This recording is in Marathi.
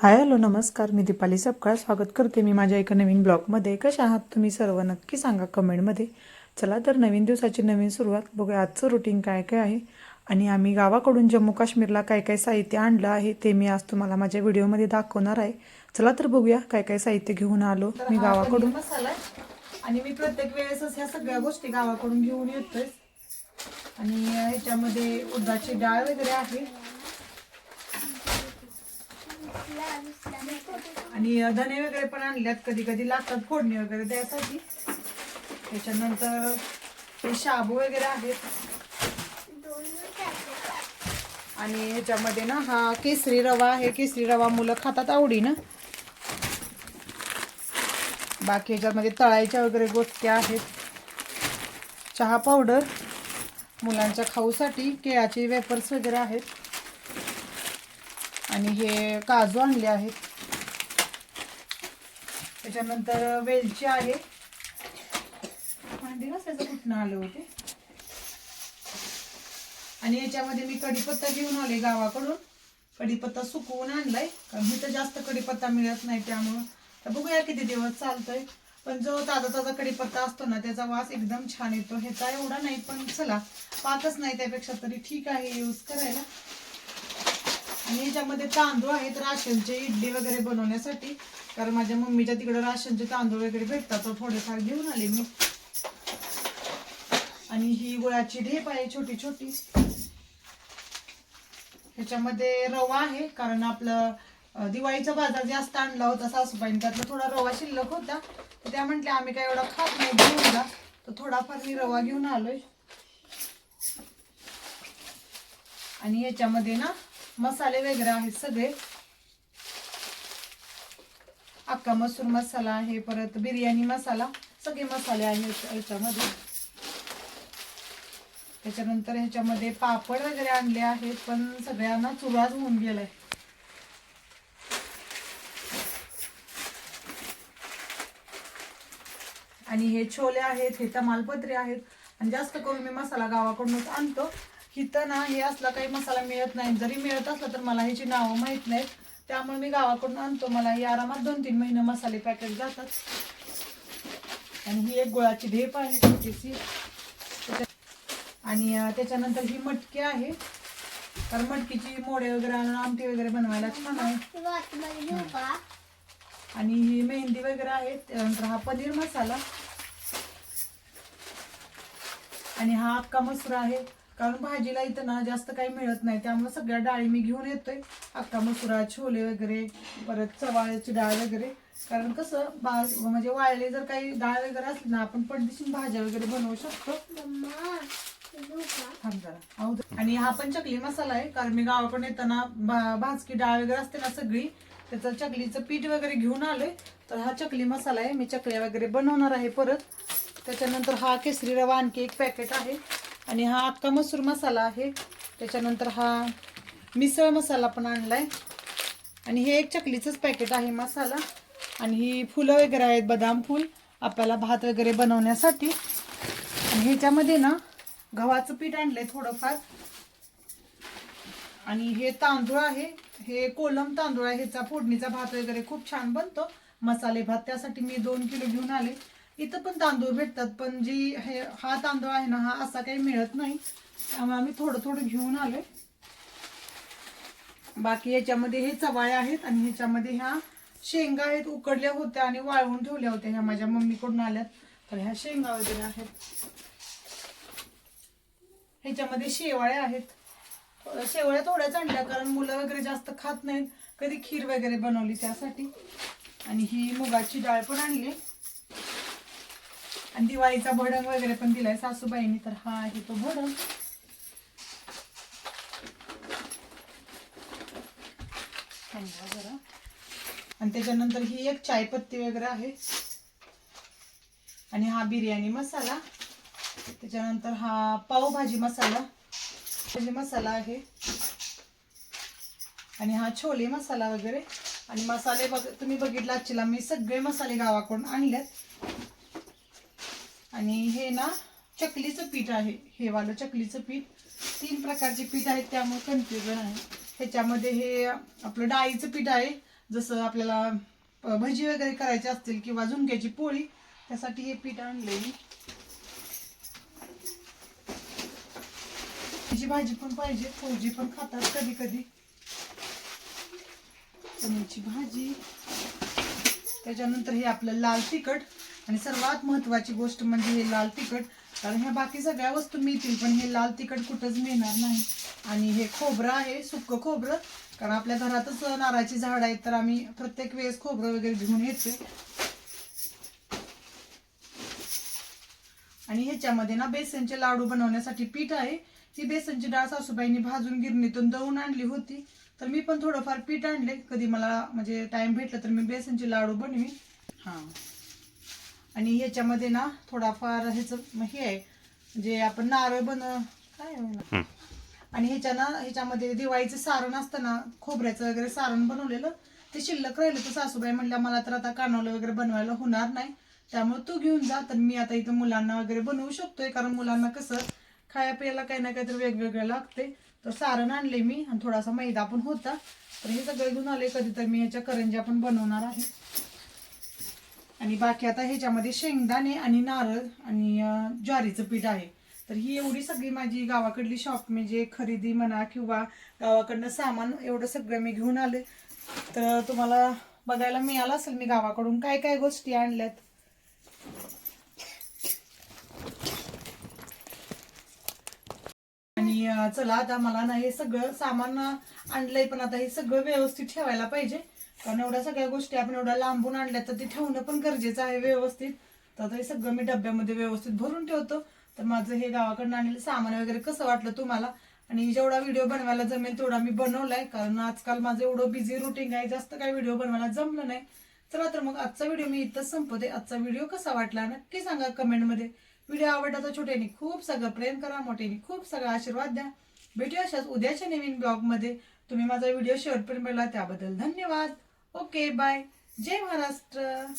हाय हॅलो नमस्कार. मी दीपाली सपकाळ. स्वागत करते मी माझ्या एका नवीन ब्लॉगमध्ये. कशा आहात तुम्ही सर्व? नक्की सांगा कमेंटमध्ये. चला तर नवीन दिवसाची नवीन सुरुवात बघूया. आजचं रुटीन काय काय आहे? आणि आम्ही गावाकडून जम्मू काश्मीरला काय काय साहित्य आणलं आहे ते मी आज तुम्हाला माझ्या व्हिडिओमध्ये दाखवणार आहे. चला तर बघूया काय काय साहित्य घेऊन आलो मी गावाकडून. आणि मी प्रत्येक वेळेसच ह्या सगळ्या गोष्टी गावाकडून घेऊन येतोय. आणि ह्याच्यामध्ये उडदाची डाळ वगैरे आहे. आणि धने वगैरे पण आणल्यात कधी कधी लागतात फोडणी वगैरे द्यायसाठी. त्याच्यानंतर हे शाबू वगैरे आहेत. आणि ह्याच्यामध्ये ना हा केसरी रवा आहे. केसरी रवा मुलं खातात आवडी ना बाकी ह्याच्यामध्ये तळायच्या वगैरे गोष्टी आहेत. चहा पावडर मुलांच्या खाऊसाठी केळाचे वेफर्स वगैरे आहेत. आणि हे काजू आणले आहेत. त्याच्यानंतर वेलची आहे. भांडी नसायचं कुठनं आलं होते आणि याच्यामध्ये मी कढीपत्ता घेऊन आले गावाकडून. कढीपत्ता सुकवून आणलाय. कारण मी तर जास्त कढीपत्ता मिळत नाही त्यामुळं. तर बघूया किती दिवस चालतोय. पण जो ताजा ताजा कढीपत्ता असतो ना त्याचा वास एकदम छान येतो. ह्याचा एवढा नाही पण चला पाकच नाही त्यापेक्षा तरी ठीक आहे यूज करायला. आणि याच्यामध्ये तांदूळ आहेत राशनचे इडली वगैरे बनवण्यासाठी. कारण माझ्या मम्मीच्या तिकडे राशनचे तांदूळ वगैरे भेटतात तर थोडेफार घेऊन आले मी. आणि ही गुळाची ढेप आहे छोटी छोटी. ह्याच्यामध्ये रवा आहे कारण आपलं दिवाळीचा बाजार जास्त आणला होता सासूबाईने त्यातला थोडा रवा शिल्लक होता. तर त्या म्हटल्या आम्ही काय एवढा खात नाही घेऊन जा. तर थोडाफार मी रवा घेऊन आलोय. आणि याच्यामध्ये ना मसाले वगैरे आहेत सगळे. अक्का मसूर मसाला आहे परत बिर्याणी मसाला सगळे मसाले आहेत याच्यामध्ये. त्याच्यानंतर ह्याच्यामध्ये पापड वगैरे आणले आहेत पण सगळ्यांना चुराच होऊन गेलाय. आणि हे छोले आहेत हे तमालपत्रे आहेत. आणि जास्त करून मी मसाला गावाकडूनच आणतो. इथं ना हे असला काही मसाला मिळत नाही. जरी मिळत असला तर मला ह्याची नावं माहीत नाहीत. त्यामुळे मी गावाकडून आणतो. मला ही आरामात दोन तीन महिने मसाले पॅकेट जातात. आणि ही एक गुळाची ढेप आहे छोटीशी. आणि त्याच्यानंतर ही मटकी आहे. तर मटकीची मोडे वगैरे आणून आमटी वगैरे बनवायला छान आहे. आणि ही मेहंदी वगैरे आहे. त्यानंतर हा पनीर मसाला. आणि हा अक्का मसूर आहे. कारण भाजीला इथं ना जास्त काही मिळत नाही. त्यामुळे सगळ्या डाळी मी घेऊन येतोय. अक्का मसुरा छोले वगैरे परत चवाळ्याची डाळ वगैरे. कारण कसं बा म्हणजे वाळले जर काही डाळ वगैरे असली ना आपण पटदिशी भाज्या वगैरे बनवू शकतो. आणि हा पण चकली मसाला आहे. कारण मी गावाकडून येताना भाजकी डाळ वगैरे असते ना सगळी त्याचं चकलीचं पीठ वगैरे घेऊन आलोय. तर हा चकली मसाला आहे. मी चकल्या वगैरे बनवणार आहे परत. त्याच्यानंतर हा केसरी रवा आणखी एक पॅकेट आहे. आणि हा अख्खा मसूर मसाला आहे. त्याच्यानंतर हा मिसळ मसाला पण आणलाय. आणि हे एक चकलीचंच पॅकेट आहे मसाला. आणि ही फुलं वगैरे आहेत बदाम फूल आपल्याला भात वगैरे बनवण्यासाठी. आणि ह्याच्यामध्ये ना गव्हाचं पीठ आणलंय थोडंफार. आणि हे तांदूळ आहे. हे कोलम तांदूळ आहे. ह्याचा फोडणीचा भात वगैरे खूप छान बनतो. मसाले भात त्यासाठी मी दोन किलो घेऊन आले. इथं पण तांदूळ भेटतात पण जी हे हा तांदूळ आहे ना हा असा काही मिळत नाही. त्यामुळे आम्ही थोडं थोडं घेऊन आलो बाकी याच्यामध्ये हे चवाळे आहेत आणि ह्याच्यामध्ये ह्या शेंगा आहेत उकडल्या होत्या आणि वाळवून ठेवल्या होत्या ह्या माझ्या मम्मीकडून आल्यात. तर ह्या शेंगा वगैरे आहेत. ह्याच्यामध्ये शेवाळ्या आहेत. शेवळ्या थोड्याच आणल्या कारण मुलं वगैरे जास्त खात नाहीत. कधी खीर वगैरे बनवली त्यासाठी. आणि ही मुगाची डाळ पण आणली. आणि दिवाळीचा भडंग वगैरे पण दिलाय. सासूबाईंनी तर हा आहे तो भडंग. थांबवा जरा. आणि त्याच्यानंतर ही एक चायपत्ती वगैरे आहे. आणि हा बिर्याणी मसाला. त्याच्यानंतर हा पावभाजी मसाला. भाजी मसाला आहे. आणि हा छोले मसाला वगैरे. आणि मसाले बघ तुम्ही बघितला आजचीला मी सगळे मसाले गावाकडून आणलेत आणि हे ना चकलीचं पीठ आहे. हे वालं चकलीचं पीठ. तीन प्रकारचे पीठ आहेत त्यामुळे कन्फ्युजन आहे. ह्याच्यामध्ये हे आपलं डाळीचं पीठ आहे. जसं आपल्याला भजी वगैरे करायची असतील किंवा झुणक्याची पोळी त्यासाठी हे पीठ आणले मी. भाजी पण पाहिजे. फौजी पण खातात कधी कधी चण्याची भाजी. त्याच्यानंतर हे आपलं लाल तिखट. आणि सर्वात महत्वाची गोष्ट म्हणजे हे लाल तिखट. कारण ह्या बाकी सगळ्या वस्तू मिळतील पण हे लाल तिखट कुठंच मिळणार नाही. आणि हे खोबरं आहे सुक्क खोबरं. कारण आपल्या घरातच नारळाची झाड आहेत तर आम्ही प्रत्येक वेळेस खोबरं वगैरे घेऊन येते. आणि ह्याच्यामध्ये ना बेसनचे लाडू बनवण्यासाठी पीठ आहे. ती बेसनची डाळ सासूबाईंनी भाजून गिरणीतून दळून आणली होती. तर मी पण थोडंफार पीठ आणले. कधी मला म्हणजे टाइम भेटला तर मी बेसनचे लाडू बनवी हा. आणि ह्याच्यामध्ये ना थोडाफार ह्याचं हे आहे म्हणजे आपण नारळ बन काय ना? आणि ह्याच्या ना ह्याच्यामध्ये दिवाळीचं सारण असतं ना खोबऱ्याचं वगैरे सारण बनवलेलं ते शिल्लक राहिलं तर सासूबाई म्हणल्या मला तर आता कानवलं वगैरे बनवायला होणार नाही त्यामुळे तू घेऊन जा तर मी आता इथं मुलांना वगैरे बनवू शकतोय कारण मुलांना कसं खाया प्यायला काही ना काहीतरी वेगवेगळं लागते तर सारण आणले मी आणि थोडासा मैदा पण होता. तर हे सगळं घेऊन आले कधी तर मी ह्याच्या करंज्या पण बनवणार आहे. आणि बाकी आता ह्याच्यामध्ये शेंगदाणे आणि नारळ आणि ज्वारीचं पीठ आहे. तर ही एवढी सगळी माझी गावाकडली शॉप म्हणजे खरेदी म्हणा किंवा गावाकडनं सामान एवढं सगळं मी घेऊन आले. तर तुम्हाला बघायला मिळालं असेल मी गावाकडून काय काय गोष्टी आणल्यात. आणि चला आता मला ना हे सगळं सामान आणलंय पण आता हे सगळं व्यवस्थित ठेवायला पाहिजे. कारण एवढ्या सगळ्या गोष्टी आपण एवढ्या लांबून आणल्या तर ते ठेवणं पण गरजेचं आहे व्यवस्थित. तर हे सगळं मी डब्यामध्ये व्यवस्थित भरून ठेवतो. तर माझं हे गावाकडनं आणलेलं सामान वगैरे कसं वाटलं तुम्हाला? आणि जेवढा व्हिडिओ बनवायला जमेल तेवढा मी बनवलाय. कारण आजकाल माझं एवढं बिझी रुटीन आहे जास्त काही व्हिडिओ बनवायला जमलं नाही. चला तर मग आजचा व्हिडिओ मी इथंच संपवते. आजचा व्हिडिओ कसा वाटला नक्की सांगा कमेंटमध्ये. व्हिडिओ आवडला तर छोट्याने खूप सगळं प्रेम करा मोठ्याने खूप सगळा आशीर्वाद द्या. भेटूया अशाच उद्याच्या नवीन ब्लॉगमध्ये तुम्ही माझा व्हिडिओ शेवटपर्यंत मिळला त्याबद्दल धन्यवाद. Okay bye. जय महाराष्ट्र.